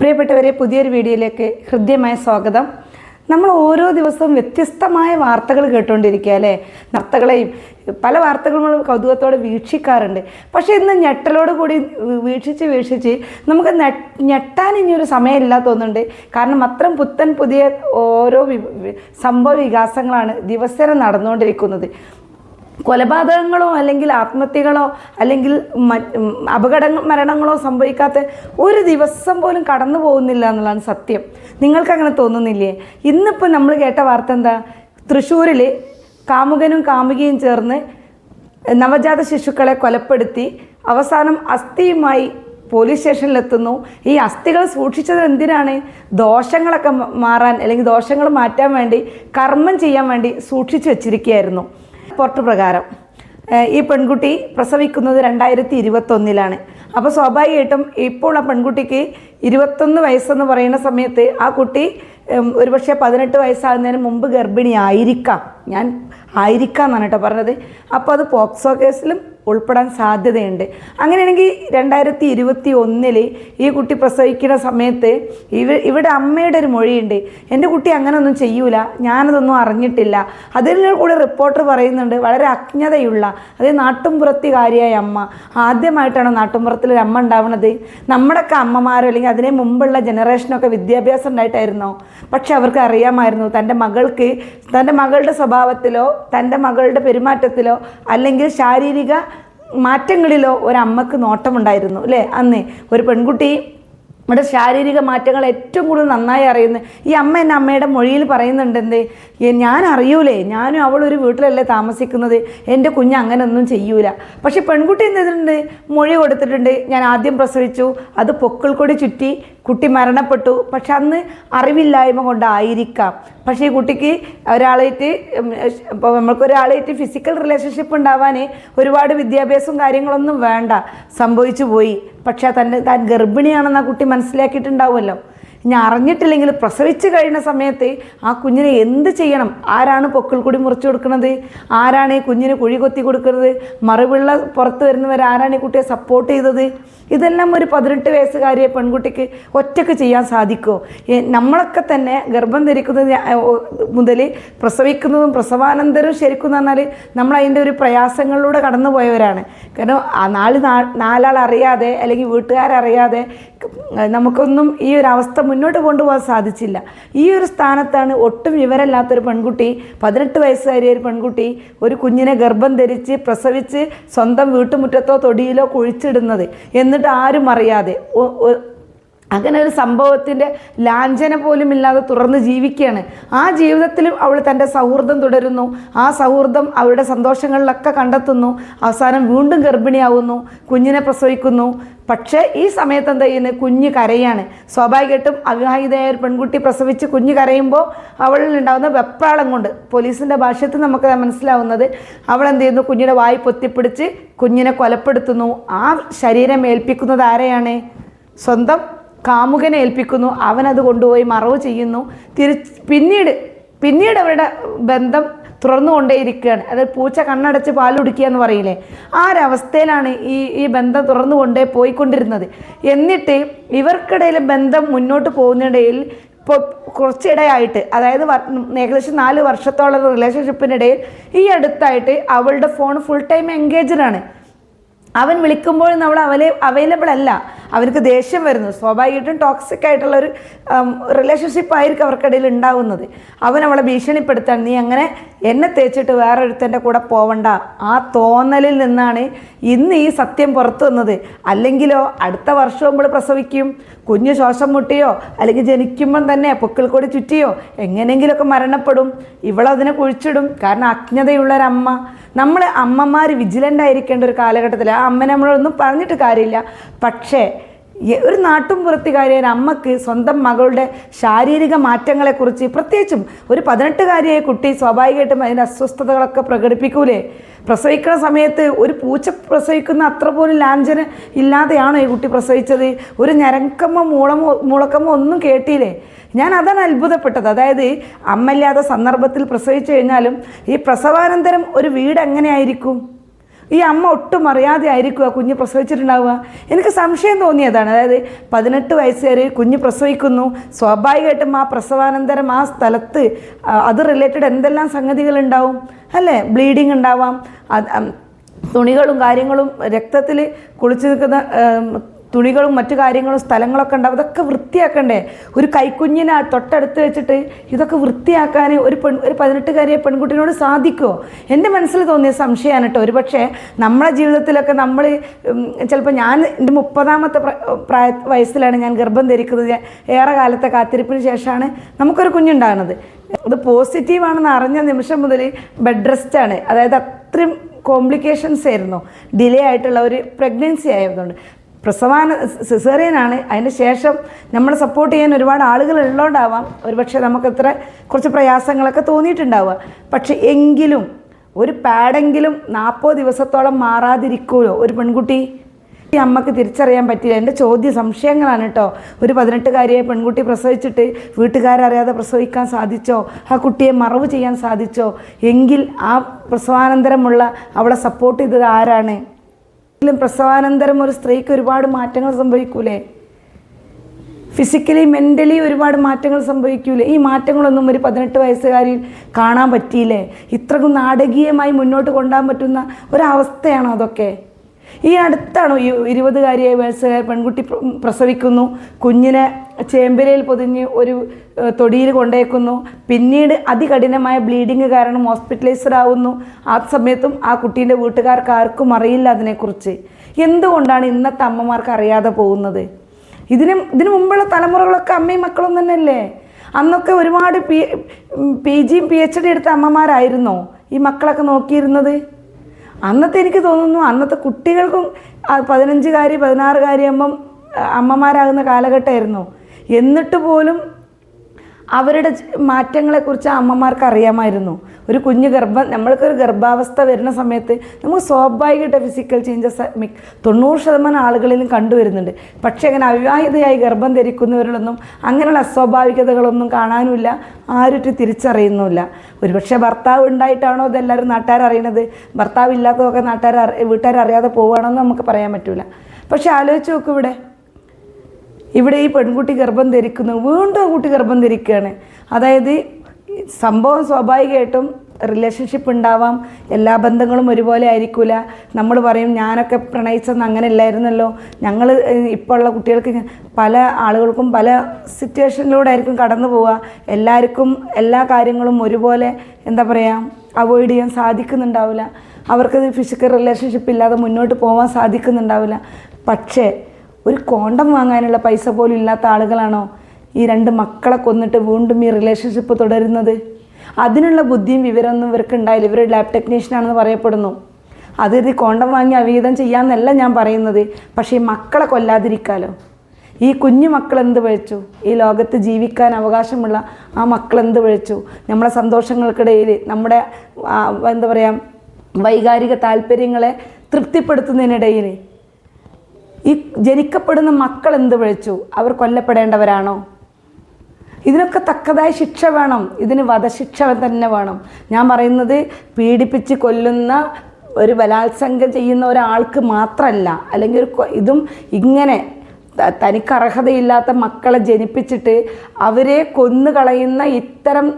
പ്രിയപ്പെട്ടവരെ പുതിയൊരു വീഡിയോയിലേക്ക് ഹൃദ്യമായ സ്വാഗതം. നമ്മൾ ഓരോ ദിവസവും വ്യത്യസ്തമായ വാർത്തകൾ കേട്ടുകൊണ്ടിരിക്കുക അല്ലേ? നർത്തകളെയും പല വാർത്തകളും നമ്മൾ കൗതുകത്തോടെ വീക്ഷിക്കാറുണ്ട്. പക്ഷേ ഇന്ന് ഞെട്ടലോട് കൂടി വീക്ഷിച്ച് വീക്ഷിച്ച് നമുക്ക് ഞെട്ടാൻ ഇനിയൊരു സമയമില്ല തോന്നുന്നുണ്ട്. കാരണം അത്രയും പുത്തൻ പുതിയ ഓരോ സംഭവ വികാസങ്ങളാണ് ദിവസേന നടന്നുകൊണ്ടിരിക്കുന്നത്. കൊലപാതകങ്ങളോ അല്ലെങ്കിൽ ആത്മഹത്യകളോ അല്ലെങ്കിൽ അപകട മരണങ്ങളോ സംഭവിക്കാത്ത ഒരു ദിവസം പോലും കടന്നു പോകുന്നില്ല എന്നുള്ളതാണ് സത്യം. നിങ്ങൾക്ക് അങ്ങനെ തോന്നുന്നില്ലേ? ഇന്നിപ്പോൾ നമ്മൾ കേട്ട വാർത്ത എന്താ? തൃശ്ശൂരിൽ കാമുകനും കാമുകിയും ചേർന്ന് നവജാത ശിശുക്കളെ കൊലപ്പെടുത്തി അവസാനം അസ്ഥിയുമായി പോലീസ് സ്റ്റേഷനിലെത്തുന്നു. ഈ അസ്ഥികൾ സൂക്ഷിച്ചത് എന്തിനാണ്? ദോഷങ്ങളൊക്കെ മാറാൻ അല്ലെങ്കിൽ ദോഷങ്ങൾ മാറ്റാൻ വേണ്ടി കർമ്മം ചെയ്യാൻ വേണ്ടി സൂക്ഷിച്ചു വെച്ചിരിക്കുകയായിരുന്നു. റിപ്പോർട്ട് പ്രകാരം. ഈ പെൺകുട്ടി പ്രസവിക്കുന്നത് രണ്ടായിരത്തി ഇരുപത്തൊന്നിലാണ് അപ്പോൾ സ്വാഭാവികമായിട്ടും ഇപ്പോൾ ആ പെൺകുട്ടിക്ക് ഇരുപത്തൊന്ന് വയസ്സെന്ന് പറയുന്ന സമയത്ത് ആ കുട്ടി ഒരുപക്ഷെ പതിനെട്ട് വയസ്സാകുന്നതിന് മുമ്പ് ഗർഭിണിയായിരിക്കാം. ഞാൻ ആയിരിക്കാം എന്നാണ് കേട്ടോ പറഞ്ഞത്. അപ്പോൾ അത് പോക്സോ കേസിലും ഉൾപ്പെടാൻ സാധ്യതയുണ്ട്. അങ്ങനെയാണെങ്കിൽ രണ്ടായിരത്തി ഇരുപത്തി ഒന്നിൽ ഈ കുട്ടി പ്രസവിക്കുന്ന സമയത്ത് ഇവ ഇവിടെ അമ്മയുടെ ഒരു മൊഴിയുണ്ട്. എന്റെ കുട്ടി അങ്ങനെയൊന്നും ചെയ്യൂല. ഞാനതൊന്നും അറിഞ്ഞിട്ടില്ല. അതിൽ കൂടെ റിപ്പോർട്ടർ പറയുന്നുണ്ട് വളരെ അജ്ഞതയുള്ള അതായത് നാട്ടുംപുറത്തുകാരിയായ അമ്മ. ആദ്യമായിട്ടാണ് നാട്ടുംപുറത്തിൽ ഒരു അമ്മ ഉണ്ടാവുന്നത്. നമ്മുടെയൊക്കെ അമ്മമാരോ അല്ലെങ്കിൽ അതിനെ മുമ്പുള്ള ജനറേഷനൊക്കെ വിദ്യാഭ്യാസം ഉണ്ടായിട്ടായിരുന്നോ? പക്ഷെ അവർക്ക് അറിയാമായിരുന്നു തന്റെ മകൾക്ക് തന്റെ മകളുടെ സ്വഭാവത്തിലോ തന്റെ മകളുടെ പെരുമാറ്റത്തിലോ അല്ലെങ്കിൽ ശാരീരിക മാറ്റങ്ങളിലോ ഒരമ്മക്ക് നോട്ടമുണ്ടായിരുന്നു അല്ലേ? അന്ന് ഒരു പെൺകുട്ടി നമ്മുടെ ശാരീരിക മാറ്റങ്ങൾ ഏറ്റവും കൂടുതൽ നന്നായി അറിയുന്നത് ഈ അമ്മ എന്റെ അമ്മയുടെ മൊഴിയിൽ പറയുന്നുണ്ട് എന്ത്? "ഏ, ഞാൻ അറിയൂലേ. ഞാനും അവളൊരു വീട്ടിലല്ലേ താമസിക്കുന്നത്. എന്റെ കുഞ്ഞ് അങ്ങനെയൊന്നും ചെയ്യൂല. പക്ഷെ പെൺകുട്ടി എന്ത് ചെയ്തിട്ടുണ്ട്? മൊഴി കൊടുത്തിട്ടുണ്ട്. ഞാൻ ആദ്യം പ്രസവിച്ചു. അത് പൊക്കിൾ കൊടി ചുറ്റി കുട്ടി മരണപ്പെട്ടു. പക്ഷെ അന്ന് അറിവില്ലായ്മ കൊണ്ടായിരിക്കാം. പക്ഷേ ഈ കുട്ടിക്ക് ഒരാളായിട്ട് ഇപ്പോൾ നമ്മൾക്ക് ഒരാളായിട്ട് ഫിസിക്കൽ റിലേഷൻഷിപ്പ് ഉണ്ടാവാൻ ഒരുപാട് വിദ്യാഭ്യാസവും കാര്യങ്ങളൊന്നും വേണ്ട. സംഭവിച്ചു പോയി. പക്ഷേ തന്റെ താൻ ഗർഭിണിയാണെന്ന് ആ കുട്ടി മനസ്സിലാക്കിയിട്ടുണ്ടാവുമല്ലോ. ഇനി അറിഞ്ഞിട്ടില്ലെങ്കിൽ പ്രസവിച്ച് കഴിയുന്ന സമയത്ത് ആ കുഞ്ഞിനെ എന്ത് ചെയ്യണം? ആരാണ് പൊക്കിൾ കൂടി മുറിച്ചു കൊടുക്കുന്നത്? ആരാണ് ഈ കുഞ്ഞിന് കുഴി കൊത്തി കൊടുക്കുന്നത്? മറുപിള്ള പുറത്ത് വരുന്നവർ ആരാണ് ഈ കുട്ടിയെ സപ്പോർട്ട് ചെയ്തത്? ഇതെല്ലാം ഒരു പതിനെട്ട് വയസ്സുകാരിയെ പെൺകുട്ടിക്ക് ഒറ്റയ്ക്ക് ചെയ്യാൻ സാധിക്കുമോ നമ്മളൊക്കെ തന്നെ ഗർഭം ധരിക്കുന്നത് മുതൽ പ്രസവിക്കുന്നതും പ്രസവാനന്തരവും ശരിക്കും പറഞ്ഞാൽ നമ്മൾ അതിന്റെ ഒരു പ്രയാസങ്ങളിലൂടെ കടന്നു പോയവരാണ് കാരണം ആ നാല് നാലാൾ അറിയാതെ അല്ലെങ്കിൽ വീട്ടുകാരറിയാതെ നമുക്കൊന്നും ഈ ഒരു അവസ്ഥ മുന്നോട്ട് കൊണ്ടുപോകാൻ സാധിച്ചില്ല. ഈ ഒരു സ്ഥാനത്താണ് ഒട്ടും വിവരമില്ലാത്തൊരു പെൺകുട്ടി പതിനെട്ട് വയസ്സുകാരിയ ഒരു പെൺകുട്ടി ഒരു കുഞ്ഞിനെ ഗർഭം ധരിച്ച് പ്രസവിച്ച് സ്വന്തം വീട്ടുമുറ്റത്തോ തൊടിയിലോ കുഴിച്ചിടുന്നത്. എന്നിട്ട് ആരും അറിയാതെ അങ്ങനെ ഒരു സംഭവത്തിന്റെ ലാഞ്ചന പോലും ഇല്ലാതെ തുറന്ന് ജീവിക്കുകയാണ്. ആ ജീവിതത്തിലും അവൾ തന്റെ സൗഹൃദം തുടരുന്നു. ആ സൗഹൃദം അവളുടെ സന്തോഷങ്ങളിലൊക്കെ കണ്ടെത്തുന്നു. അവസാനം വീണ്ടും ഗർഭിണിയാവുന്നു. കുഞ്ഞിനെ പ്രസവിക്കുന്നു. പക്ഷേ ഈ സമയത്ത് എന്താ ചെയ്യുന്നത് കുഞ്ഞ് കരയാണ്. സ്വാഭാവികമായിട്ടും അവിവാഹിതയായ ഒരു പെൺകുട്ടി പ്രസവിച്ച് കുഞ്ഞ് കരയുമ്പോൾ അവളിൽ ഉണ്ടാകുന്ന വെപ്രാളം കൊണ്ട് പോലീസിന്റെ ഭാഷത്തിൽ നമുക്ക് മനസ്സിലാവുന്നത് അവൾ എന്ത് ചെയ്യുന്നു? കുഞ്ഞിന്റെ വായി പൊത്തിപ്പിടിച്ച് കുഞ്ഞിനെ കൊലപ്പെടുത്തുന്നു. ആ ശരീരം ഏൽപ്പിക്കുന്നത് ആരെയാണ്? സ്വന്തം കാമുകനെ ഏൽപ്പിക്കുന്നു അവനത് കൊണ്ടുപോയി മറവ് ചെയ്യുന്നു. തിരി പിന്നീട് പിന്നീട് അവരുടെ ബന്ധം തുറന്നുകൊണ്ടേയിരിക്കുകയാണ്. അതായത് പൂച്ച കണ്ണടച്ച് പാൽ കുടിക്കുക എന്ന് പറയില്ലേ? ആ ഒരവസ്ഥയിലാണ് ഈ ഈ ബന്ധം തുറന്നുകൊണ്ടേ പോയിക്കൊണ്ടിരുന്നത്. എന്നിട്ട് ഇവർക്കിടയിൽ ബന്ധം മുന്നോട്ട് പോകുന്നിടയിൽ ഇപ്പോൾ കുറച്ചിടയായിട്ട് അതായത് ഏകദേശം നാല് വർഷത്തോളം റിലേഷൻഷിപ്പിനിടയിൽ ഈ അടുത്തായിട്ട് അവളുടെ ഫോൺ ഫുൾ ടൈം എൻഗേജ്ഡ് ആണ്. അവൻ വിളിക്കുമ്പോൾ നമ്മൾ അവലെ അവൈലബിൾ അല്ല. അവർക്ക് ദേഷ്യം വരുന്നു. സ്വാഭാവികമായിട്ടും ടോക്സിക് ആയിട്ടുള്ള ഒരു റിലേഷൻഷിപ്പ് ആയിരിക്കും അവർക്കിടയിൽ ഉണ്ടാവുന്നത്. അവൻ അവളെ ഭീഷണിപ്പെടുത്താൻ നീ അങ്ങനെ എന്നെ തേച്ചിട്ട് വേറൊരുത്തന്റെ കൂടെ പോവണ്ട. ആ തോന്നലിൽ നിന്നാണ് ഇന്ന് ഈ സത്യം പുറത്തു വന്നത്. അല്ലെങ്കിലോ അടുത്ത വർഷം നമ്മൾ പ്രസവിക്കും. കുഞ്ഞ് ശ്വാസം മുട്ടിയോ അല്ലെങ്കിൽ ജനിക്കുമ്പം തന്നെ പൊക്കിൾ കൂടി ചുറ്റിയോ എങ്ങനെയെങ്കിലുമൊക്കെ മരണപ്പെടും. ഇവളതിനെ കുഴിച്ചിടും. കാരണം അജ്ഞതയുള്ളൊരമ്മ. നമ്മൾ അമ്മമാർ വിജിലന്റ് ആയിരിക്കേണ്ട ഒരു കാലഘട്ടത്തിൽ അമ്മനെ നമ്മളൊന്നും പറഞ്ഞിട്ട് കാര്യമില്ല. പക്ഷേ ഒരു നാട്ടും പുറത്തുകാരിയായ ഒരു അമ്മയ്ക്ക് സ്വന്തം മകളുടെ ശാരീരിക മാറ്റങ്ങളെക്കുറിച്ച് പ്രത്യേകിച്ചും ഒരു പതിനെട്ടുകാരിയായ കുട്ടി സ്വാഭാവികമായിട്ടും അതിന്റെ അസ്വസ്ഥതകളൊക്കെ പ്രകടിപ്പിക്കൂലേ? പ്രസവിക്കുന്ന സമയത്ത് ഒരു പൂച്ച പ്രസവിക്കുന്ന അത്ര പോലും ലാഞ്ചന ഇല്ലാതെയാണോ ഈ കുട്ടി പ്രസവിച്ചത്? ഒരു ഞരക്കമോ മൂളമോ മുളക്കമോ ഒന്നും കേട്ടില്ലേ? ഞാൻ അതാണ് അത്ഭുതപ്പെട്ടത്. അതായത് അമ്മയില്ലാത്ത സന്ദർഭത്തിൽ പ്രസവിച്ചു കഴിഞ്ഞാലും ഈ പ്രസവാനന്തരം ഒരു വീട് എങ്ങനെയായിരിക്കും ഈ അമ്മ ഒട്ടും അറിയാതെ ആയിരിക്കും ആ കുഞ്ഞ് പ്രസവിച്ചിട്ടുണ്ടാവുക. എനിക്ക് സംശയം തോന്നിയതാണ്. അതായത് പതിനെട്ട് വയസ്സ് വരെ കുഞ്ഞ് പ്രസവിക്കുന്നു. സ്വാഭാവികമായിട്ടും ആ പ്രസവാനന്തരം ആ സ്ഥലത്ത് അത് റിലേറ്റഡ് എന്തെല്ലാം സംഗതികൾ ഉണ്ടാവും അല്ലേ? ബ്ലീഡിങ് ഉണ്ടാവാം. തുണികളും കാര്യങ്ങളും രക്തത്തിൽ കുളിച്ച് നിൽക്കുന്ന തുണികളും മറ്റു കാര്യങ്ങളും സ്ഥലങ്ങളൊക്കെ ഉണ്ടാവും. അതൊക്കെ വൃത്തിയാക്കണ്ടേ? ഒരു കൈക്കുഞ്ഞിനെ തൊട്ടടുത്ത് വെച്ചിട്ട് ഇതൊക്കെ വൃത്തിയാക്കാൻ ഒരു പെൺ ഒരു പതിനെട്ടുകാരിയെ പെൺകുട്ടിനോട് സാധിക്കുമോ എന്റെ മനസ്സിൽ തോന്നിയ സംശയമാണ് കേട്ടോ. ഒരുപക്ഷെ നമ്മളെ ജീവിതത്തിലൊക്കെ നമ്മൾ ചിലപ്പോൾ ഞാൻ എന്റെ മുപ്പതാമത്തെ പ്ര- പ്രായ വയസ്സിലാണ് ഞാൻ ഗർഭം ധരിക്കുന്നത്. ഏറെ കാലത്തെ കാത്തിരിപ്പിന് ശേഷമാണ് നമുക്കൊരു കുഞ്ഞുണ്ടാകുന്നത്. അത് പോസിറ്റീവാണെന്ന് അറിഞ്ഞ നിമിഷം മുതൽ ബെഡ് റെസ്റ്റാണ് അതായത് അത്രയും കോംപ്ലിക്കേഷൻസ് ആയിരുന്നു. ഡിലേ ആയിട്ടുള്ള ഒരു പ്രഗ്നൻസി ആയതുകൊണ്ട്. പ്രസവാന സിസേറിയനാണ്. അതിന് ശേഷം നമ്മളെ സപ്പോർട്ട് ചെയ്യാൻ ഒരുപാട് ആളുകൾ ഉള്ളതുകൊണ്ടാവാം ഒരുപക്ഷെ നമുക്കത്ര കുറച്ച് പ്രയാസങ്ങളൊക്കെ തോന്നിയിട്ടുണ്ടാവുക. പക്ഷെ എങ്കിലും ഒരു പാടെങ്കിലും നാൽപ്പത് ദിവസത്തോളം മാറാതിരിക്കുമല്ലോ ഒരു പെൺകുട്ടി? ഈ അമ്മയ്ക്ക് തിരിച്ചറിയാൻ പറ്റില്ല. എന്റെ ചോദ്യ സംശയങ്ങളാണ് കേട്ടോ ഒരു പതിനെട്ടുകാരിയെ പെൺകുട്ടി പ്രസവിച്ചിട്ട് വീട്ടുകാരറിയാതെ പ്രസവിക്കാൻ സാധിച്ചോ? ആ കുട്ടിയെ മറവ് ചെയ്യാൻ സാധിച്ചോ? എങ്കിൽ ആ പ്രസവാനന്തരമുള്ള അവളെ സപ്പോർട്ട് ചെയ്തത് ആരാണ്? എങ്കിലും പ്രസവാനന്തരം ഒരു സ്ത്രീക്ക് ഒരുപാട് മാറ്റങ്ങൾ സംഭവിക്കൂലേ? ഫിസിക്കലി മെന്റലി ഒരുപാട് മാറ്റങ്ങൾ സംഭവിക്കൂലേ? ഈ മാറ്റങ്ങളൊന്നും ഒരു പതിനെട്ട് വയസ്സുകാരിൽ കാണാൻ പറ്റിയില്ലേ? ഇത്രക്കും നാടകീയമായി മുന്നോട്ട് കൊണ്ടുപോകാൻ പറ്റുന്ന ഒരവസ്ഥയാണോ അതൊക്കെ? ഈ അടുത്താണോ ഈ ഇരുപതുകാരിയായ വയസ്സുകാർ പെൺകുട്ടി പ്രസവിക്കുന്നു. കുഞ്ഞിനെ ചേമ്പരയിൽ പൊതിഞ്ഞ് ഒരു തൊടിയിൽ കൊണ്ടേക്കുന്നു. പിന്നീട് അതികഠിനമായ ബ്ലീഡിങ് കാരണം ഹോസ്പിറ്റലൈസ്ഡ് ആവുന്നു. ആ സമയത്തും ആ കുട്ടീന്റെ വീട്ടുകാർക്ക് ആർക്കും അറിയില്ല അതിനെക്കുറിച്ച്. എന്തുകൊണ്ടാണ് ഇന്നത്തെ അമ്മമാർക്ക് അറിയാതെ പോകുന്നത്? ഇതിന് ഇതിനു മുമ്പുള്ള തലമുറകളൊക്കെ അമ്മയും മക്കളും തന്നെയല്ലേ? അന്നൊക്കെ ഒരുപാട് പി പി ജിയും പി എച്ച് ഡി എടുത്ത അമ്മമാരായിരുന്നോ ഈ മക്കളൊക്കെ നോക്കിയിരുന്നത്? അന്നത്തെ എനിക്ക് തോന്നുന്നു അന്നത്തെ കുട്ടികൾക്കും പതിനഞ്ചുകാരി പതിനാറുകാരി അമ്മ അമ്മമാരാകുന്ന കാലഘട്ടമായിരുന്നു. എന്നിട്ട് പോലും അവരുടെ മാറ്റങ്ങളെക്കുറിച്ച് അമ്മമാർക്ക് അറിയാമായിരുന്നു. ഒരു കുഞ്ഞ് ഗർഭം നമ്മൾക്കൊരു ഗർഭാവസ്ഥ വരുന്ന സമയത്ത് നമുക്ക് സ്വാഭാവികമായിട്ട് ഫിസിക്കൽ ചേഞ്ചസ് തൊണ്ണൂറ് ശതമാനം ആളുകളിലും കണ്ടുവരുന്നുണ്ട് പക്ഷേ അങ്ങനെ അവിവാഹിതയായി ഗർഭം ധരിക്കുന്നവരിലൊന്നും അങ്ങനെയുള്ള അസ്വാഭാവികതകളൊന്നും കാണാനുമില്ല ആരും തിരിച്ചറിയുന്നുമില്ല. ഒരുപക്ഷെ ഭർത്താവ് ഉണ്ടായിട്ടാണോ ഇതെല്ലാവരും നാട്ടുകാർ അറിയണത് ഭർത്താവ് ഇല്ലാത്തതൊക്കെ നാട്ടുകാർ വീട്ടുകാർ അറിയാതെ പോവുകയാണെന്ന് നമുക്ക് പറയാൻ പറ്റില്ല പക്ഷേ ആലോചിച്ച് നോക്കൂ ഇവിടെ. ഇവിടെ ഈ പെൺകുട്ടി ഗർഭം ധരിക്കുന്നു വീണ്ടും കുട്ടി ഗർഭം ധരിക്കുകയാണ്. അതായത് സംഭവം സ്വാഭാവികമായിട്ടും റിലേഷൻഷിപ്പ് ഉണ്ടാവാം എല്ലാ ബന്ധങ്ങളും ഒരുപോലെ ആയിരിക്കില്ല നമ്മൾ പറയും ഞാനൊക്കെ പ്രണയിച്ചെന്ന് അങ്ങനെ ഇല്ലായിരുന്നല്ലോ ഞങ്ങൾ ഇപ്പോൾ ഉള്ള കുട്ടികൾക്ക് പല ആളുകൾക്കും പല സിറ്റുവേഷനിലൂടെ ആയിരിക്കും കടന്നു പോവുക. എല്ലാവർക്കും എല്ലാ കാര്യങ്ങളും ഒരുപോലെ എന്താ പറയുക അവോയ്ഡ് ചെയ്യാൻ സാധിക്കുന്നുണ്ടാവില്ല. അവർക്ക് ഫിസിക്കൽ റിലേഷൻഷിപ്പ് ഇല്ലാതെ മുന്നോട്ട് പോകാൻ സാധിക്കുന്നുണ്ടാവില്ല. പക്ഷേ ഒരു കോണ്ടം വാങ്ങാനുള്ള പൈസ പോലും ഇല്ലാത്ത ആളുകളാണോ ഈ രണ്ട് മക്കളെ കൊന്നിട്ട് വീണ്ടും ഈ റിലേഷൻഷിപ്പ് തുടരുന്നത്? അതിനുള്ള ബുദ്ധിയും വിവരമൊന്നും ഇവർക്ക് ഉണ്ടായില്ല ഇവർ ലാബ് ടെക്നീഷ്യനാണെന്ന് പറയപ്പെടുന്നു. അതിത് കോണ്ടം വാങ്ങി അവിഹിതം ചെയ്യാമെന്നല്ല ഞാൻ പറയുന്നത്. പക്ഷേ ഈ മക്കളെ കൊല്ലാതിരിക്കാലോ? ഈ കുഞ്ഞു മക്കൾ എന്ത് പഴിച്ചു ഈ ലോകത്ത് ജീവിക്കാൻ അവകാശമുള്ള ആ മക്കൾ എന്ത് പഴിച്ചു നമ്മളെ സന്തോഷങ്ങൾക്കിടയിൽ നമ്മുടെ എന്താ പറയുക വൈകാരിക താല്പര്യങ്ങളെ തൃപ്തിപ്പെടുത്തുന്നതിനിടയിൽ ഈ ജനിക്കപ്പെടുന്ന മക്കൾ എന്ത് വിളിച്ചു? അവർ കൊല്ലപ്പെടേണ്ടവരാണോ? ഇതിനൊക്കെ തക്കതായ ശിക്ഷ വേണം. ഇതിന് വധശിക്ഷ തന്നെ വേണം. ഞാൻ പറയുന്നത് പീഡിപ്പിച്ച് കൊല്ലുന്ന ഒരു ബലാത്സംഗം ചെയ്യുന്ന ഒരാൾക്ക് മാത്രമല്ല അല്ലെങ്കിൽ ഇതും ഇങ്ങനെ തനിക്ക് അർഹതയില്ലാത്ത മക്കളെ ജനിപ്പിച്ചിട്ട് അവരെ കൊന്നു കളയുന്ന ഇത്തരം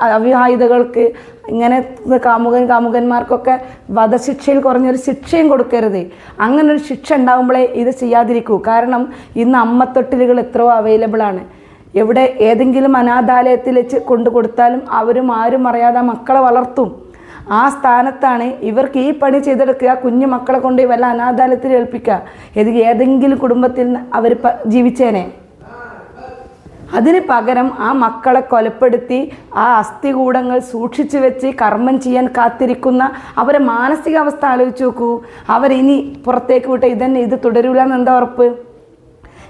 അവിവാഹിതകൾക്ക് ഇങ്ങനെ കാമുകൻ കാമുകന്മാർക്കൊക്കെ വധശിക്ഷയിൽ കുറഞ്ഞൊരു ശിക്ഷയും കൊടുക്കരുത്. അങ്ങനെ ഒരു ശിക്ഷ ഉണ്ടാകുമ്പോഴേ ഇത് ചെയ്യാതിരിക്കൂ. കാരണം ഇന്ന് അമ്മത്തൊട്ടിലുകൾ എത്രയോ അവൈലബിൾ ആണ് എവിടെ ഏതെങ്കിലും അനാഥാലയത്തിൽ വെച്ച് കൊണ്ടു കൊടുത്താലും അവരും ആരും അറിയാതെ മക്കളെ വളർത്തും. ആ സ്ഥാനത്താണ് ഇവർക്ക് ഈ പണി ചെയ്തെടുക്കുക കുഞ്ഞു മക്കളെ കൊണ്ട് വല്ല അനാഥാലയത്തിൽ ഏൽപ്പിക്കുക. ഏത് ഏതെങ്കിലും കുടുംബത്തിൽ അവർ ജീവിച്ചേനെ. അതിന് പകരം ആ മക്കളെ കൊലപ്പെടുത്തി ആ അസ്ഥികൂടങ്ങൾ സൂക്ഷിച്ചു വെച്ച് കർമ്മം ചെയ്യാൻ കാത്തിരിക്കുന്ന അവരെ മാനസികാവസ്ഥ ആലോചിച്ച് നോക്കൂ. അവരിനി പുറത്തേക്ക് വിട്ട ഇതന്നെ ഇത് തുടരൂല എന്നെന്താ ഉറപ്പ്?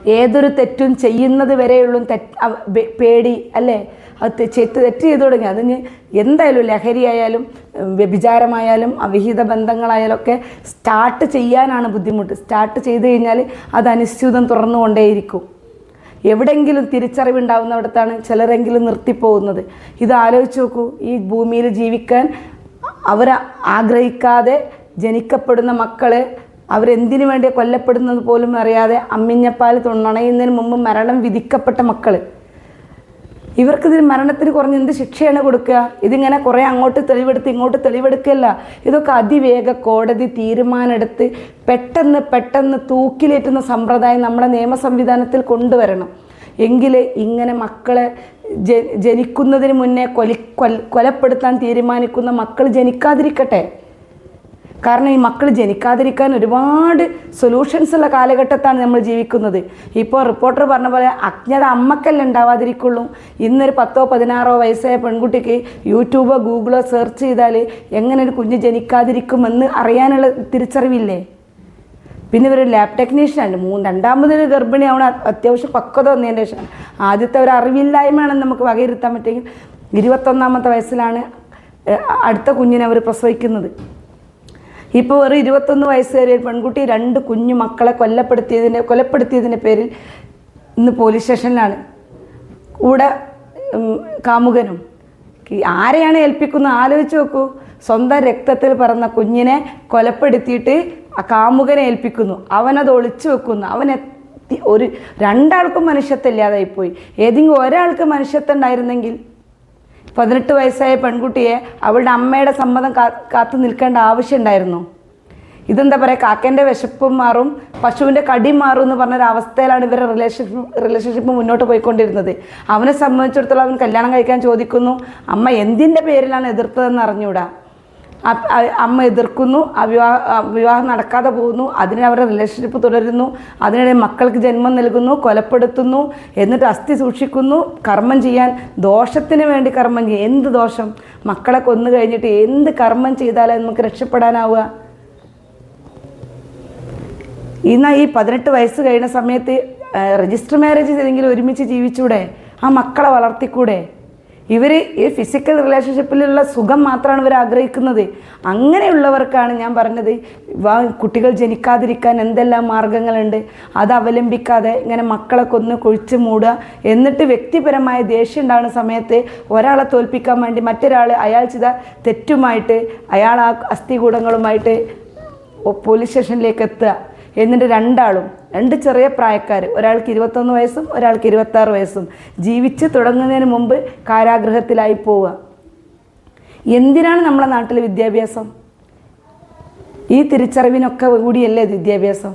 ഏതൊരു തെറ്റും ചെയ്യുന്നത് വരെയുള്ളൂ തെറ്റ് പേടി അല്ലേ? അത് തെ- ചെത്ത് തെറ്റ് ചെയ്തു തുടങ്ങി. അതിന് എന്തായാലും ലഹരിയായാലും വ്യഭിചാരമായാലും അവിഹിത ബന്ധങ്ങളായാലും ഒക്കെ സ്റ്റാർട്ട് ചെയ്യാനാണ് ബുദ്ധിമുട്ട്. സ്റ്റാർട്ട് ചെയ്ത് കഴിഞ്ഞാൽ അത് അനിശ്ചിതം തുറന്നുകൊണ്ടേയിരിക്കും. എവിടെയെങ്കിലും തിരിച്ചറിവുണ്ടാവുന്നവിടത്താണ് ചിലരെങ്കിലും നിർത്തിപ്പോകുന്നത്. ഇത് ആലോചിച്ച് നോക്കൂ. ഈ ഭൂമിയിൽ ജീവിക്കാൻ അവർ ആഗ്രഹിക്കാതെ ജനിക്കപ്പെടുന്ന മക്കൾ അവരെന്തിനു വേണ്ടി കൊല്ലപ്പെടുന്നത് പോലും അറിയാതെ അമ്മിഞ്ഞപ്പാൽ തുണയുന്നതിന് മുമ്പ് മരണം വിധിക്കപ്പെട്ട മക്കൾ ഇവർക്കിതിന് മരണത്തിന് കുറഞ്ഞ എന്ത് ശിക്ഷയാണ് കൊടുക്കുക? ഇതിങ്ങനെ കുറേ അങ്ങോട്ട് തെളിവെടുത്ത് ഇങ്ങോട്ട് തെളിവെടുക്കല്ല. ഇതൊക്കെ അതിവേഗ കോടതി തീരുമാനമെടുത്ത് പെട്ടെന്ന് പെട്ടെന്ന് തൂക്കിലേറ്റുന്ന സമ്പ്രദായം നമ്മുടെ നിയമ സംവിധാനത്തിൽ കൊണ്ടുവരണം. എങ്കിൽ ഇങ്ങനെ മക്കളെ ജ ജനിക്കുന്നതിന് മുന്നേ കൊലി കൊലപ്പെടുത്താൻ തീരുമാനിക്കുന്ന മക്കൾ ജനിക്കാതിരിക്കട്ടെ. കാരണം ഈ മക്കൾ ജനിക്കാതിരിക്കാൻ ഒരുപാട് സൊല്യൂഷൻസ് ഉള്ള കാലഘട്ടത്താണ് നമ്മൾ ജീവിക്കുന്നത്. ഇപ്പോൾ റിപ്പോർട്ടർ പറഞ്ഞ പോലെ അജ്ഞത അമ്മക്കല്ല ഉണ്ടാവാതിരിക്കുള്ളൂ. ഇന്നൊരു പത്തോ പതിനാറോ വയസ്സായ പെൺകുട്ടിക്ക് യൂട്യൂബോ ഗൂഗിളോ സെർച്ച് ചെയ്താൽ എങ്ങനെ ഒരു കുഞ്ഞ് ജനിക്കാതിരിക്കുമെന്ന് അറിയാനുള്ള തിരിച്ചറിവില്ലേ? പിന്നെ ഇവർ ലാബ് ടെക്നീഷ്യനാണ് മൂന്ന് രണ്ടാമതൊരു ഗർഭിണിയാവണ അത്യാവശ്യം പക്വത വന്നതിന്റെ ശേഷം ആദ്യത്തെ ഒരു അറിവില്ലായ്മയാണെന്ന് നമുക്ക് വകയിരുത്താൻ പറ്റുമെങ്കിൽ ഇരുപത്തൊന്നാമത്തെ വയസ്സിലാണ് അടുത്ത കുഞ്ഞിനെ അവർ പ്രസവിക്കുന്നത്. ഇപ്പോൾ ഒരു ഇരുപത്തൊന്ന് വയസ്സുകാരി ഒരു പെൺകുട്ടി രണ്ട് കുഞ്ഞു മക്കളെ കൊല്ലപ്പെടുത്തിയതിന്റെ കൊലപ്പെടുത്തിയതിന്റെ പേരിൽ ഇന്ന് പോലീസ് സ്റ്റേഷനിലാണ്. കൂടെ കാമുകനും. ആരെയാണ് ഏൽപ്പിക്കുന്നത്? ആലോചിച്ച് നോക്കൂ. സ്വന്തം രക്തത്തിൽ പിറന്ന കുഞ്ഞിനെ കൊലപ്പെടുത്തിയിട്ട് ആ കാമുകനെ ഏൽപ്പിക്കുന്നു. അവനത് ഒളിച്ചു വെക്കുന്നു. അവൻ ഒരു രണ്ടാൾക്കും മനുഷ്യത്വം ഇല്ലാതായിപ്പോയി. ഏതെങ്കിലും ഒരാൾക്ക് മനുഷ്യത്വം ഉണ്ടായിരുന്നെങ്കിൽ പതിനെട്ട് വയസ്സായ പെൺകുട്ടിയെ അവളുടെ അമ്മയുടെ സമ്മതം കാത്തു നിൽക്കേണ്ട ആവശ്യമുണ്ടായിരുന്നു. ഇതെന്താ പറയുക കാക്കേന്റെ വിശപ്പും മാറും പശുവിന്റെ കടി മാറും എന്ന് പറഞ്ഞൊരു അവസ്ഥയിലാണ് ഇവരുടെ റിലേഷൻഷിപ്പ് റിലേഷൻഷിപ്പ് മുന്നോട്ട് പോയിക്കൊണ്ടിരുന്നത്. അവനെ സംബന്ധിച്ചിടത്തോളം അവൻ കല്യാണം കഴിക്കാൻ ചോദിക്കുന്നു. അമ്മ എന്തിന്റെ പേരിലാണ് എതിർത്തതെന്ന് അറിഞ്ഞൂടാ? അമ്മ എതിർക്കുന്നു വിവാഹ വിവാഹം നടക്കാതെ പോകുന്നു അതിനെ അവരുടെ റിലേഷൻഷിപ്പ് തുടരുന്നു അതിനിടെ മക്കൾക്ക് ജന്മം നൽകുന്നു കൊലപ്പെടുത്തുന്നു എന്നിട്ട് അസ്ഥി സൂക്ഷിക്കുന്നു കർമ്മം ചെയ്യാൻ ദോഷത്തിന് വേണ്ടി കർമ്മം ചെയ്യും എന്ത് ദോഷം? മക്കളെ കൊന്നു കഴിഞ്ഞിട്ട് എന്ത് കർമ്മം ചെയ്താലേ നമുക്ക് രക്ഷപ്പെടാനാവുക? ഇന്ന് ഈ പതിനെട്ട് വയസ്സ് കഴിയുന്ന സമയത്ത് രജിസ്റ്റർ മാരേജ് ചെയ്തെങ്കിലും ഒരുമിച്ച് ജീവിച്ചൂടെ? ആ മക്കളെ വളർത്തിക്കൂടെ? ഇവർ ഈ ഫിസിക്കൽ റിലേഷൻഷിപ്പിലുള്ള സുഖം മാത്രമാണ് ഇവർ ആഗ്രഹിക്കുന്നത്. അങ്ങനെയുള്ളവർക്കാണ് ഞാൻ പറഞ്ഞത് കുട്ടികൾ ജനിക്കാതിരിക്കാൻ എന്തെല്ലാം മാർഗങ്ങളുണ്ട്? അത് അവലംബിക്കാതെ ഇങ്ങനെ മക്കളെ കൊന്ന് കുഴിച്ച് മൂടുക. എന്നിട്ട് വ്യക്തിപരമായ ദേഷ്യം ഉണ്ടാകുന്ന സമയത്ത് ഒരാളെ തോൽപ്പിക്കാൻ വേണ്ടി മറ്റൊരാൾ അയാൾ ചെയ്ത തെറ്റുമായിട്ട് അയാൾ ആ അസ്ഥികൂടങ്ങളുമായിട്ട് പോലീസ് സ്റ്റേഷനിലേക്ക് എത്തുക. എന്നിട്ട് രണ്ടാളും രണ്ട് ചെറിയ പ്രായക്കാർ ഒരാൾക്ക് ഇരുപത്തൊന്ന് വയസ്സും ഒരാൾക്ക് ഇരുപത്താറ് വയസ്സും ജീവിച്ച് തുടങ്ങുന്നതിന് മുമ്പ് കാരാഗ്രഹത്തിലായി പോവുക. എന്തിനാണ് നമ്മളെ നാട്ടിൽ വിദ്യാഭ്യാസം? ഈ തിരിച്ചറിവിനൊക്കെ കൂടിയല്ലേ വിദ്യാഭ്യാസം?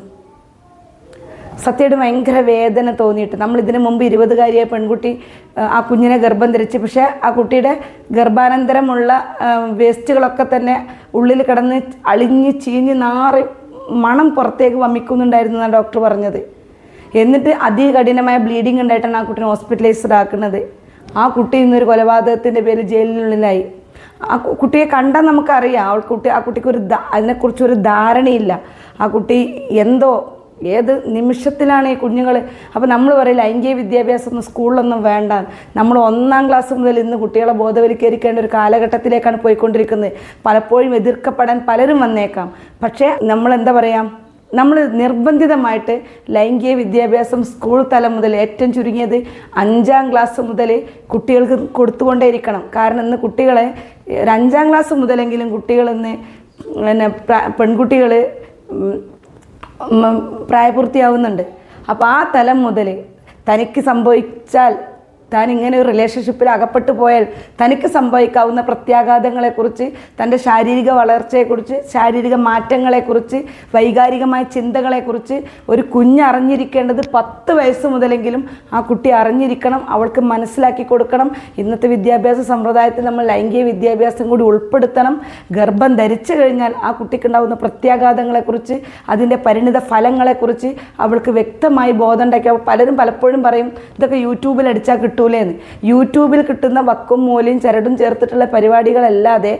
സത്യമായിട്ട് ഭയങ്കര വേദന തോന്നിയിട്ട്. നമ്മൾ ഇതിനു മുമ്പ് ഇരുപതുകാരിയായ പെൺകുട്ടി ആ കുഞ്ഞിനെ ഗർഭം ധരിച്ച്. പക്ഷേ ആ കുട്ടിയുടെ ഗർഭാനന്തരമുള്ള വേസ്റ്റുകളൊക്കെ തന്നെ ഉള്ളിൽ കിടന്ന് അളിഞ്ഞ് ചീഞ്ഞ് നാറി മണം പുറത്തേക്ക് വമിക്കുന്നുണ്ടായിരുന്നു ഡോക്ടർ പറഞ്ഞത്. എന്നിട്ട് അതികഠിനമായ ബ്ലീഡിങ് ഉണ്ടായിട്ടാണ് ആ കുട്ടീനെ ഹോസ്പിറ്റലൈസ്ഡ് ആക്കുന്നത്. ആ കുട്ടി ഇന്നൊരു കൊലപാതകത്തിന്റെ പേരിൽ ജയിലിനുള്ളിലായി. ആ കുട്ടിയെ കണ്ടാൽ നമുക്കറിയാം. അവൾ കുട്ടി ആ കുട്ടിക്ക് ഒരു അതിനെക്കുറിച്ചൊരു ധാരണയില്ല. ആ കുട്ടി എന്തോ ഏത് നിമിഷത്തിലാണ് ഈ കുഞ്ഞുങ്ങൾ അപ്പോൾ നമ്മൾ പറയും ലൈംഗിക വിദ്യാഭ്യാസം ഒന്നും സ്കൂളിലൊന്നും വേണ്ട. നമ്മൾ ഒന്നാം ക്ലാസ് മുതൽ ഇന്ന് കുട്ടികളെ ബോധവൽക്കരിക്കേണ്ട ഒരു കാലഘട്ടത്തിലേക്കാണ് പോയിക്കൊണ്ടിരിക്കുന്നത്. പലപ്പോഴും എതിർക്കപ്പെടാൻ പലരും വന്നേക്കാം. പക്ഷേ നമ്മൾ എന്താ പറയുക നമ്മൾ നിർബന്ധിതമായിട്ട് ലൈംഗിക വിദ്യാഭ്യാസം സ്കൂൾ തലം മുതൽ ഏറ്റവും ചുരുങ്ങിയത് അഞ്ചാം ക്ലാസ് മുതൽ കുട്ടികൾക്ക് കൊടുത്തുകൊണ്ടേയിരിക്കണം. കാരണം ഇന്ന് കുട്ടികളെ ഒരു അഞ്ചാം ക്ലാസ് മുതലെങ്കിലും കുട്ടികളിന്ന് പിന്നെ പെൺകുട്ടികൾ പ്രായപൂർത്തിയാവുന്നുണ്ട്. അപ്പോൾ ആ തലം മുതൽ തനിക്ക് സംഭവിച്ചാൽ താൻ ഇങ്ങനെ ഒരു റിലേഷൻഷിപ്പിൽ അകപ്പെട്ടു പോയാൽ തനിക്ക് സംഭവിക്കാവുന്ന പ്രത്യാഘാതങ്ങളെക്കുറിച്ച് തന്റെ ശാരീരിക വളർച്ചയെക്കുറിച്ച് ശാരീരിക മാറ്റങ്ങളെക്കുറിച്ച് വൈകാരികമായ ചിന്തകളെക്കുറിച്ച് ഒരു കുഞ്ഞ് അറിഞ്ഞിരിക്കേണ്ടത് പത്ത് വയസ്സ് മുതലെങ്കിലും ആ കുട്ടി അറിഞ്ഞിരിക്കണം അവൾക്ക് മനസ്സിലാക്കി കൊടുക്കണം. ഇന്നത്തെ വിദ്യാഭ്യാസ സമ്പ്രദായത്തിൽ നമ്മൾ ലൈംഗിക വിദ്യാഭ്യാസം കൂടി ഉൾപ്പെടുത്തണം. ഗർഭം ധരിച്ചു കഴിഞ്ഞാൽ ആ കുട്ടിക്കുണ്ടാകുന്ന പ്രത്യാഘാതങ്ങളെക്കുറിച്ച് അതിന്റെ പരിണിത ഫലങ്ങളെക്കുറിച്ച് അവൾക്ക് വ്യക്തമായി ബോധം ഉണ്ടാക്കി പലരും പലപ്പോഴും പറയും ഇതൊക്കെ യൂട്യൂബിൽ അടിച്ചാൽ കിട്ടൂലേന്ന്. യൂട്യൂബിൽ കിട്ടുന്ന വക്കും മൂലയും ചരടും ചേർത്തിട്ടുള്ള പരിപാടികളല്ലാതെ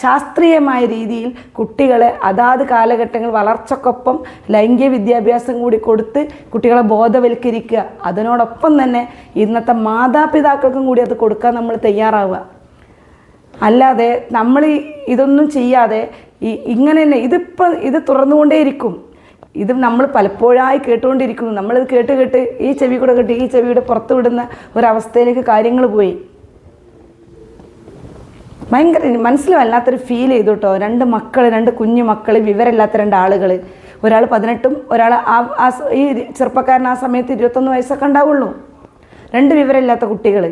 ശാസ്ത്രീയമായ രീതിയിൽ കുട്ടികളെ അതാത് കാലഘട്ടങ്ങൾ വളർച്ചക്കൊപ്പം ലൈംഗിക വിദ്യാഭ്യാസം കൂടി കൊടുത്ത് കുട്ടികളെ ബോധവൽക്കരിക്കുക. അതിനോടൊപ്പം തന്നെ ഇന്നത്തെ മാതാപിതാക്കൾക്കും കൂടി അത് കൊടുക്കാൻ നമ്മൾ തയ്യാറാവുക. അല്ലാതെ നമ്മൾ ഇതൊന്നും ചെയ്യാതെ ഈ ഇങ്ങനെ തന്നെ ഇതിപ്പോൾ ഇത് തുറന്നുകൊണ്ടേയിരിക്കും. ഇത് നമ്മൾ പലപ്പോഴായി കേട്ടുകൊണ്ടിരിക്കുന്നു. നമ്മളിത് കേട്ട് കേട്ട് ഈ ചെവി കൂടെ കേട്ട് ഈ ചെവിയുടെ പുറത്ത് വിടുന്ന ഒരവസ്ഥയിലേക്ക് കാര്യങ്ങൾ പോയി. ഭയങ്കര മനസ്സിൽ വല്ലാത്തൊരു ഫീൽ ചെയ്തു കേട്ടോ. രണ്ട് മക്കൾ രണ്ട് കുഞ്ഞു മക്കൾ വിവരമില്ലാത്ത രണ്ട് ആളുകൾ ഒരാൾ പതിനെട്ടും ഒരാൾ ആ ആ ഈ ചെറുപ്പക്കാരൻ ആ സമയത്ത് ഇരുപത്തൊന്ന് വയസ്സൊക്കെ ഉണ്ടാവുള്ളൂ. രണ്ട് വിവരമില്ലാത്ത കുട്ടികൾ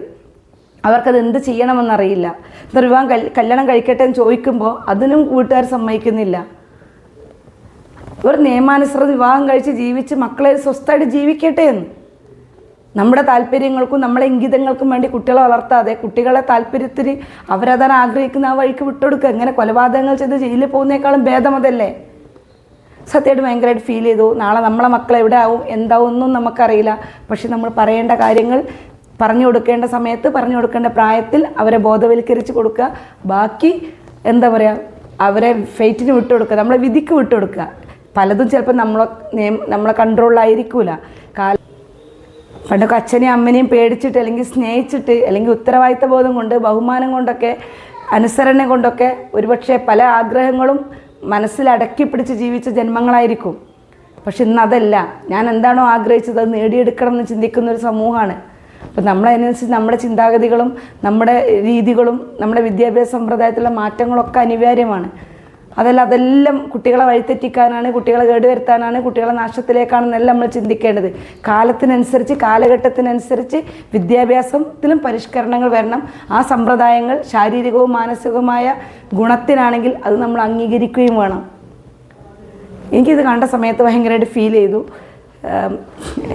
അവർക്കത് എന്ത് ചെയ്യണമെന്നറിയില്ല. വിവാഹം കല്യാണം കഴിക്കട്ടെ എന്ന് ചോദിക്കുമ്പോൾ അതിനും വീട്ടുകാർ സമ്മതിക്കുന്നില്ല. ഇവർ നിയമാനുസൃത വിവാഹം കഴിച്ച് ജീവിച്ച് മക്കളെ സ്വസ്ഥമായിട്ട് ജീവിക്കട്ടെ എന്ന്. നമ്മുടെ താല്പര്യങ്ങൾക്കും നമ്മളെ ഇംഗിതങ്ങൾക്കും വേണ്ടി കുട്ടികളെ വളർത്താതെ കുട്ടികളെ താല്പര്യത്തിന് അവരതാൻ ആഗ്രഹിക്കുന്ന ആ വഴിക്ക് വിട്ടുകൊടുക്കുക ഇങ്ങനെ കൊലപാതകങ്ങൾ ചെയ്ത് ജയിലിൽ പോകുന്നേക്കാളും ഭേദം അതല്ലേ? സത്യമായിട്ട് ഭയങ്കരമായിട്ട് ഫീൽ ചെയ്തു. നാളെ നമ്മളെ മക്കൾ എവിടെ ആവും എന്താവും ഒന്നും നമുക്കറിയില്ല. പക്ഷെ നമ്മൾ പറയേണ്ട കാര്യങ്ങൾ പറഞ്ഞു കൊടുക്കേണ്ട സമയത്ത് പറഞ്ഞു കൊടുക്കേണ്ട പ്രായത്തിൽ അവരെ ബോധവൽക്കരിച്ച് കൊടുക്കുക. ബാക്കി എന്താ പറയുക അവരെ ഫെയ്റ്റിന് വിട്ടുകൊടുക്കുക. നമ്മളെ വിധിക്ക് വിട്ടുകൊടുക്കുക. പലതും ചിലപ്പോൾ നമ്മളെ നമ്മളെ കൺട്രോളിലായിരിക്കൂല കാല പണ്ടൊക്കെ അച്ഛനെയും അമ്മനെയും പേടിച്ചിട്ട് അല്ലെങ്കിൽ സ്നേഹിച്ചിട്ട് അല്ലെങ്കിൽ ഉത്തരവാദിത്ത ബോധം കൊണ്ട് ബഹുമാനം കൊണ്ടൊക്കെ അനുസരണ കൊണ്ടൊക്കെ ഒരുപക്ഷെ പല ആഗ്രഹങ്ങളും മനസ്സിലടക്കി പിടിച്ച് ജീവിച്ച ജന്മങ്ങളായിരിക്കും. പക്ഷെ ഇന്ന് അതല്ല. ഞാൻ എന്താണോ ആഗ്രഹിച്ചത് അത് നേടിയെടുക്കണം എന്ന് ചിന്തിക്കുന്ന ഒരു സമൂഹമാണ്. അപ്പം നമ്മളതിനനുസരിച്ച് നമ്മുടെ ചിന്താഗതികളും നമ്മുടെ രീതികളും നമ്മുടെ വിദ്യാഭ്യാസ സമ്പ്രദായത്തിലുള്ള മാറ്റങ്ങളൊക്കെ അനിവാര്യമാണ്. അതല്ല അതെല്ലാം കുട്ടികളെ വഴിതെറ്റിക്കാനാണ് കുട്ടികളെ കേടുവരുത്താനാണ് കുട്ടികളെ നാശത്തിലേക്കാണെന്നെല്ലാം നമ്മൾ ചിന്തിക്കേണ്ടത്. കാലത്തിനനുസരിച്ച് കാലഘട്ടത്തിനനുസരിച്ച് വിദ്യാഭ്യാസത്തിലും പരിഷ്കരണങ്ങൾ വരണം. ആ സമ്പ്രദായങ്ങൾ ശാരീരികവും മാനസികവുമായ ഗുണത്തിനാണെങ്കിൽ അത് നമ്മൾ അംഗീകരിക്കുകയും വേണം. എനിക്കിത് കണ്ട സമയത്ത് ഭയങ്കരമായിട്ട് ഫീൽ ചെയ്തു.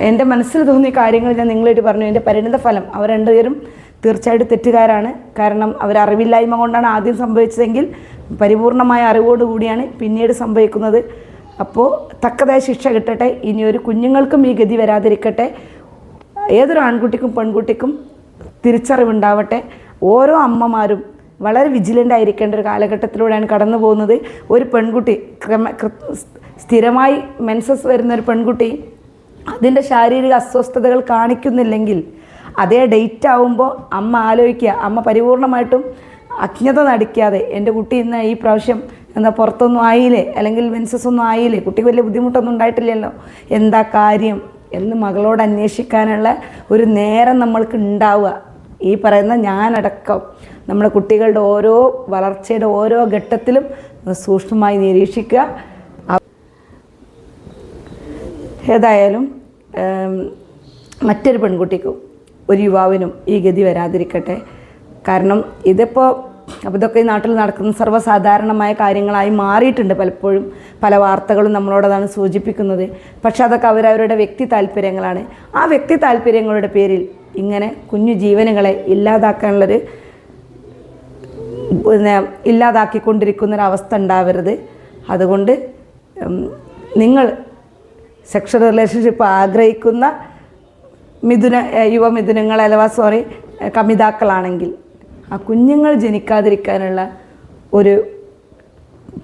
എന്റെ മനസ്സിൽ തോന്നിയ കാര്യങ്ങൾ ഞാൻ നിങ്ങളായിട്ട് പറഞ്ഞു. എന്റെ പരിണിത ഫലം അവർ രണ്ടുപേരും തീർച്ചയായിട്ടും തെറ്റുകാരാണ്. കാരണം അവർ അറിവില്ലായ്മ കൊണ്ടാണ് ആദ്യം സംഭവിച്ചതെങ്കിൽ പരിപൂർണമായ അറിവോടുകൂടിയാണ് പിന്നീട് സംഭവിക്കുന്നത്. അപ്പോൾ തക്കതായ ശിക്ഷ കിട്ടട്ടെ. ഇനി ഒരു കുഞ്ഞുങ്ങൾക്കും ഈ ഗതി വരാതിരിക്കട്ടെ. ഏതൊരു ആൺകുട്ടിക്കും പെൺകുട്ടിക്കും തിരിച്ചറിവുണ്ടാവട്ടെ. ഓരോ അമ്മമാരും വളരെ വിജിലന്റ് ആയിരിക്കേണ്ട ഒരു കാലഘട്ടത്തിലൂടെയാണ് കടന്നു പോകുന്നത്. ഒരു പെൺകുട്ടി ക്രമ സ്ഥിരമായി മെൻസസ് വരുന്ന ഒരു പെൺകുട്ടി അതിന്റെ ശാരീരിക അസ്വസ്ഥതകൾ കാണിക്കുന്നില്ലെങ്കിൽ അതേ ഡേറ്റ് ആവുമ്പോൾ അമ്മ ആലോചിക്കുക. അമ്മ പരിപൂർണമായിട്ടും അജ്ഞത നടിക്കാതെ എന്റെ കുട്ടി ഇന്ന് ഈ പ്രാവശ്യം എന്താ പുറത്തൊന്നും ആയില്ലേ? അല്ലെങ്കിൽ മെൻസസ് ഒന്നും ആയില്ലേ? കുട്ടി വലിയ ബുദ്ധിമുട്ടൊന്നും ഉണ്ടായിട്ടില്ലല്ലോ? എന്താ കാര്യം? എന്ന് മകളോട് അന്വേഷിക്കാനുള്ള ഒരു നേരം നമ്മൾക്ക് ഉണ്ടാവുക. ഈ പറയുന്ന ഞാനടക്കം. നമ്മുടെ കുട്ടികളുടെ ഓരോ വളർച്ചയുടെ ഓരോ ഘട്ടത്തിലും സൂക്ഷ്മമായി നിരീക്ഷിക്കുക. ഏതായാലും മറ്റൊരു പെൺകുട്ടിക്കും ഒരു യുവാവിനും ഈ ഗതി വരാതിരിക്കട്ടെ. കാരണം ഇതിപ്പോൾ അപ്പോൾ ഇതൊക്കെ ഈ നാട്ടിൽ നടക്കുന്ന സർവസാധാരണമായ കാര്യങ്ങളായി മാറിയിട്ടുണ്ട് പലപ്പോഴും. പല വാർത്തകളും നമ്മളോടതാണ് സൂചിപ്പിക്കുന്നത്. പക്ഷെ അതൊക്കെ അവരവരുടെ വ്യക്തി താല്പര്യങ്ങളാണ്. ആ വ്യക്തി താല്പര്യങ്ങളുടെ പേരിൽ ഇങ്ങനെ കുഞ്ഞു ജീവനുകളെ ഇല്ലാതാക്കാനുള്ളൊരു പിന്നെ ഇല്ലാതാക്കിക്കൊണ്ടിരിക്കുന്നൊരവസ്ഥ ഉണ്ടാവരുത്. അതുകൊണ്ട് നിങ്ങൾ സെക്ഷൽ റിലേഷൻഷിപ്പ് ആഗ്രഹിക്കുന്ന മിഥുന യുവ യുവമിഥുനങ്ങൾ അഥവാ സോറി കമിതാക്കളാണെങ്കിൽ ആ കുഞ്ഞുങ്ങൾ ജനിക്കാതിരിക്കാനുള്ള ഒരു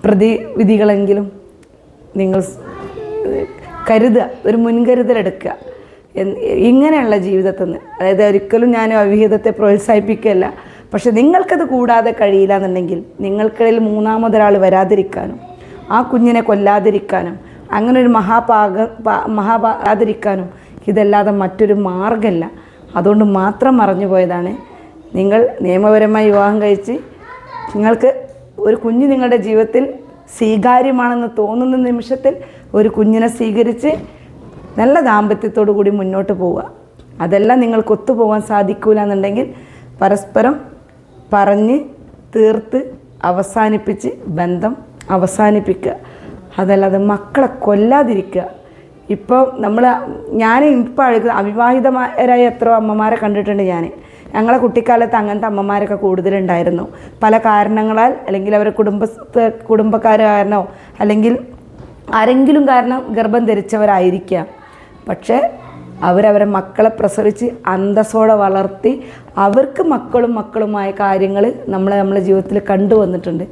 പ്രതിവിധികളെങ്കിലും നിങ്ങൾ കരുതുക ഒരു മുൻകരുതലെടുക്കുക. ഇങ്ങനെയുള്ള ജീവിതത്തിൽ നിന്ന് അതായത് ഒരിക്കലും ഞാൻ അവിഹിതത്തെ പ്രോത്സാഹിപ്പിക്കുകയല്ല പക്ഷെ നിങ്ങൾക്കത് കൂടാതെ കഴിയില്ല എന്നുണ്ടെങ്കിൽ നിങ്ങൾക്കിടയിൽ മൂന്നാമതൊരാൾ വരാതിരിക്കാനും ആ കുഞ്ഞിനെ കൊല്ലാതിരിക്കാനും അങ്ങനെ ഒരു മഹാപാക മഹാപാകാതിരിക്കാനും ഇതല്ലാതെ മറ്റൊരു മാർഗമല്ല അതുകൊണ്ട് മാത്രം മറഞ്ഞു പോയതാണ്. നിങ്ങൾ നിയമപരമായി വിവാഹം കഴിച്ച് നിങ്ങൾക്ക് ഒരു കുഞ്ഞ് നിങ്ങളുടെ ജീവിതത്തിൽ സ്വീകാര്യമാണെന്ന് തോന്നുന്ന നിമിഷത്തിൽ ഒരു കുഞ്ഞിനെ സ്വീകരിച്ച് നല്ല ദാമ്പത്യത്തോടു കൂടി മുന്നോട്ട് പോവുക. അതെല്ലാം നിങ്ങൾക്ക് ഒത്തുപോകാൻ സാധിക്കൂല എന്നുണ്ടെങ്കിൽ പരസ്പരം പറഞ്ഞ് തീർത്ത് അവസാനിപ്പിച്ച് ബന്ധം അവസാനിപ്പിക്കുക. അതല്ലാതെ മക്കളെ കൊല്ലാതിരിക്കുക. ഇപ്പോൾ നമ്മൾ ഞാൻ ഇപ്പോൾ അഴുക അവിവാഹിതമാരായ എത്രയോ അമ്മമാരെ കണ്ടിട്ടുണ്ട് ഞാൻ ഞങ്ങളെ കുട്ടിക്കാലത്ത് അങ്ങനത്തെ അമ്മമാരൊക്കെ കൂടുതലുണ്ടായിരുന്നു. പല കാരണങ്ങളാൽ അല്ലെങ്കിൽ അവരെ കുടുംബ കുടുംബക്കാർ കാരണോ അല്ലെങ്കിൽ ആരെങ്കിലും കാരണം ഗർഭം ധരിച്ചവരായിരിക്കാം. പക്ഷേ അവരവരെ മക്കളെ പ്രസവിച്ച് അന്തസ്സോടെ വളർത്തി അവർക്ക് മക്കളും മക്കളുമായ കാര്യങ്ങൾ നമ്മളെ നമ്മളെ ജീവിതത്തിൽ കണ്ടുവന്നിട്ടുണ്ട്.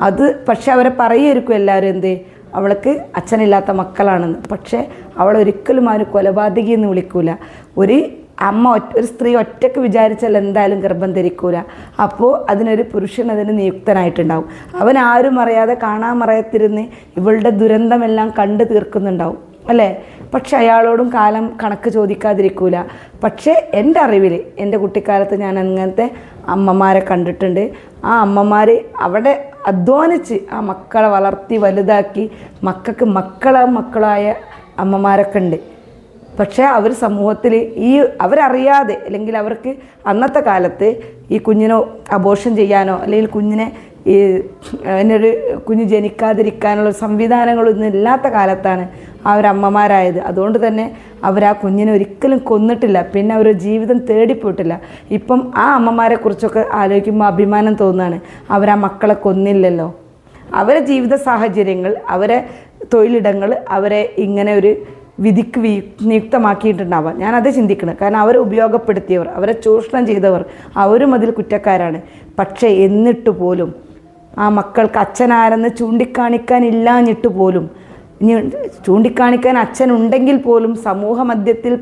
അത് പക്ഷെ അവരെ പറയുമായിരിക്കും എല്ലാവരും എന്ത്? അവൾക്ക് അച്ഛനില്ലാത്ത മക്കളാണെന്ന്. പക്ഷേ അവൾ ഒരിക്കലും ആരും കൊലപാതകി എന്ന് വിളിക്കൂല. ഒരു അമ്മ ഒറ്റ ഒരു സ്ത്രീ ഒറ്റയ്ക്ക് വിചാരിച്ചാൽ എന്തായാലും ഗർഭം ധരിക്കൂല. അപ്പോൾ അതിനൊരു പുരുഷൻ അതിന് നിയുക്തനായിട്ടുണ്ടാവും. അവൻ ആരും അറിയാതെ കാണാൻ മറയത്തിരുന്ന് ഇവളുടെ ദുരന്തമെല്ലാം കണ്ടു തീർക്കുന്നുണ്ടാവും. അല്ലേ? പക്ഷെ അയാളോടും കാലം കണക്ക് ചോദിക്കാതിരിക്കൂല. പക്ഷേ എന്റെ അറിവിൽ എന്റെ കുട്ടിക്കാലത്ത് ഞാൻ അങ്ങനത്തെ അമ്മമാരെ കണ്ടിട്ടുണ്ട്. ആ അമ്മമാർ അവിടെ അധ്വാനിച്ച് ആ മക്കളെ വളർത്തി വലുതാക്കി മക്കൾക്ക് മക്കളെ മക്കളായ അമ്മമാരൊക്കെ ഉണ്ട്. പക്ഷേ അവർ സമൂഹത്തിൽ ഈ അവരറിയാതെ അല്ലെങ്കിൽ അവർക്ക് അന്നത്തെ കാലത്ത് ഈ കുഞ്ഞിനോ അബോഷൻ ചെയ്യാനോ അല്ലെങ്കിൽ കുഞ്ഞിനെ ഈ അതിനൊരു കുഞ്ഞ് ജനിക്കാതിരിക്കാനുള്ള സംവിധാനങ്ങളൊന്നും ഇല്ലാത്ത കാലത്താണ് അവരമ്മമാരായത് അതുകൊണ്ട് തന്നെ അവർ ആ കുഞ്ഞിനെ ഒരിക്കലും കൊന്നിട്ടില്ല. പിന്നെ അവർ ജീവിതം തേടിപ്പോയിട്ടില്ല. ഇപ്പം ആ അമ്മമാരെ കുറിച്ചൊക്കെ ആലോചിക്കുമ്പോൾ അഭിമാനം തോന്നുകയാണ്. അവർ ആ മക്കളെ കൊന്നില്ലല്ലോ. അവരെ ജീവിത സാഹചര്യങ്ങൾ അവരെ തൊഴിലിടങ്ങൾ അവരെ ഇങ്ങനെ ഒരു വിധിക്ക് വി നിയുക്തമാക്കിയിട്ടുണ്ടാവാം. ഞാനത് ചിന്തിക്കണം. കാരണം അവരെ ഉപയോഗപ്പെടുത്തിയവർ അവരെ ചൂഷണം ചെയ്തവർ അവരും അതിൽ കുറ്റക്കാരാണ്. പക്ഷേ എന്നിട്ട് പോലും ആ മക്കൾക്ക് അച്ഛനാരെന്ന് ചൂണ്ടിക്കാണിക്കാനില്ലാഞ്ഞിട്ട് പോലും ഇനി ചൂണ്ടിക്കാണിക്കാൻ അച്ഛനുണ്ടെങ്കിൽ പോലും സമൂഹ മധ്യത്തിൽ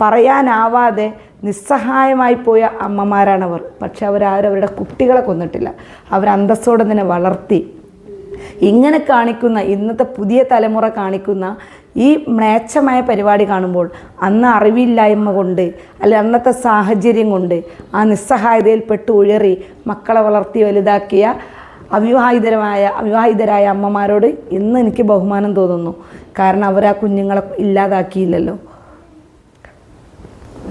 പറയാനാവാതെ നിസ്സഹായമായി പോയ അമ്മമാരാണവർ. പക്ഷെ അവരാരും അവരുടെ കുട്ടികളെ കൊന്നിട്ടില്ല. അവർ അന്തസ്സോടെ തന്നെ വളർത്തി. ഇങ്ങനെ കാണിക്കുന്ന ഇന്നത്തെ പുതിയ തലമുറ കാണിക്കുന്ന ഈ മ്ലേച്ഛമായ പരിപാടി കാണുമ്പോൾ അന്ന് അറിവില്ലായ്മ കൊണ്ട് അല്ലെ അന്നത്തെ സാഹചര്യം കൊണ്ട് ആ നിസ്സഹായതയിൽ പെട്ട് ഉഴറി മക്കളെ വളർത്തി വലുതാക്കിയ അവിവാഹിതരമായ അവിവാഹിതരായ അമ്മമാരോട് ഇന്ന് എനിക്ക് ബഹുമാനം തോന്നുന്നു. കാരണം അവർ ആ കുഞ്ഞുങ്ങളെ ഇല്ലാതാക്കിയില്ലല്ലോ.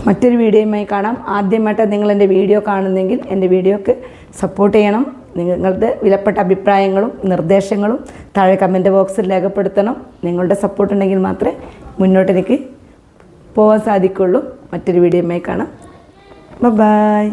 മറ്റൊരു വീഡിയോയുമായി കാണാം. ആദ്യമായിട്ട് നിങ്ങൾ എന്റെ വീഡിയോ കാണുന്നെങ്കിൽ എന്റെ വീഡിയോക്ക് സപ്പോർട്ട് ചെയ്യണം. നിങ്ങളുടെ വിലപ്പെട്ട അഭിപ്രായങ്ങളും നിർദ്ദേശങ്ങളും താഴെ കമന്റ് ബോക്സിൽ രേഖപ്പെടുത്തണം. നിങ്ങളുടെ സപ്പോർട്ട് ഉണ്ടെങ്കിൽ മാത്രമേ മുന്നോട്ട് എനിക്ക് പോകാൻ സാധിക്കുള്ളൂ മറ്റൊരു വീഡിയോയുമായി കാണാം. ബൈ